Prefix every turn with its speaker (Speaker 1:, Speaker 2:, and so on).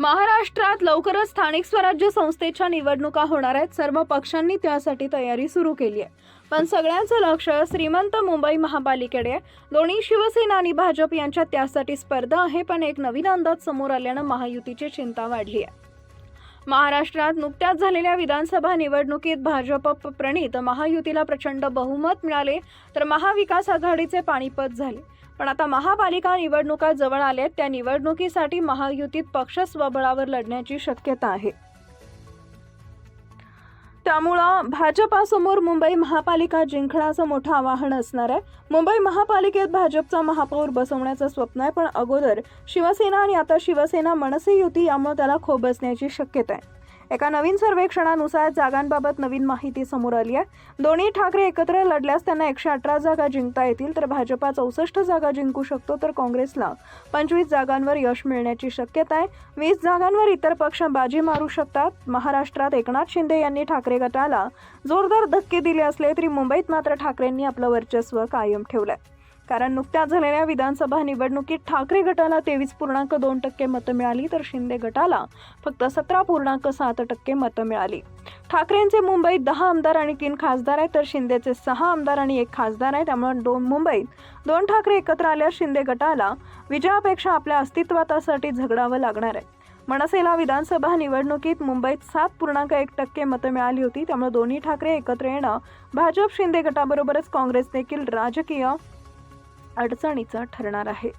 Speaker 1: महाराष्ट्रात लवकरच स्थानिक स्वराज्य संस्थेच्या निवडणुका होणार आहेत. सर्व पक्षांनी त्यासाठी तयारी सुरू केली आहे. पण सगळ्यांचं लक्ष श्रीमंत मुंबई महापालिकेकडे आहे. दोन्ही शिवसेना आणि भाजप यांच्यात त्यासाठी स्पर्धा आहे पण एक नवीन अंदाज समोर आल्यानं महायुतीची चिंता वाढली आहे. महाराष्ट्रात नुकत्याच झालेल्या विधानसभा निवडणुकीत भाजप प्रणीत महायुतीला प्रचंड बहुमत मिळाले तर महाविकास आघाडीचे पाणीपत झाले. पण आता महापालिका निवडणुका जवळ आल्यात. त्या निवडणुकीसाठी महायुतीत पक्ष स्वबळावर लढण्याची शक्यता आहे. त्यामुळं भाजपासमोर मुंबई महापालिका जिंकण्याचं मोठं आवाहन असणार आहे. मुंबई महापालिकेत भाजपचा महापौर बसवण्याचं स्वप्न आहे पण अगोदर शिवसेना आणि आता शिवसेना मनसे युती यामुळे त्याला खो बसण्याची शक्यता आहे. एका नवीन सर्वेक्षणानुसार जागांबाबत नवीन माहिती समोर आली आहे. दोन्ही ठाकरे एकत्र लढल्यास त्यांना एकशे अठरा जागा जिंकता येतील तर भाजपा चौसष्ट जागा जिंकू शकतो तर काँग्रेसला पंचवीस जागांवर यश मिळण्याची शक्यता आहे. वीस जागांवर इतर पक्ष बाजी मारू शकतात. महाराष्ट्रात एकनाथ शिंदे यांनी ठाकरे गटाला जोरदार धक्के दिले असले तरी मुंबईत मात्र ठाकरेंनी आपलं वर्चस्व कायम ठेवलंय. कारण नुकत्याच झालेल्या विधानसभा निवडणुकीत ठाकरे गटाला तेवीस पूर्णांक दोन टक्के मतं मिळाली तर शिंदे गटाला फक्त सतरा पूर्णांक सात टक्के मतं मिळाली. ठाकरेंचे मुंबईत दहा आमदार आणि तीन खासदार आहेत तर शिंदेचे सहा आमदार आणि एक खासदार आहे त्यामुळे दोन मुंबईत दोन ठाकरे एकत्र आल्यास शिंदे गटाला विजयापेक्षा आपल्या अस्तित्वासाठी झगडावं लागणार आहे. मनसेला विधानसभा निवडणुकीत मुंबईत सात पूर्णांक एक टक्के मतं मिळाली होती त्यामुळे दोन्ही ठाकरे एकत्र येणं भाजप शिंदे गटाबरोबरच काँग्रेस देखील राजकीय अडचणीचं ठरणार आहे.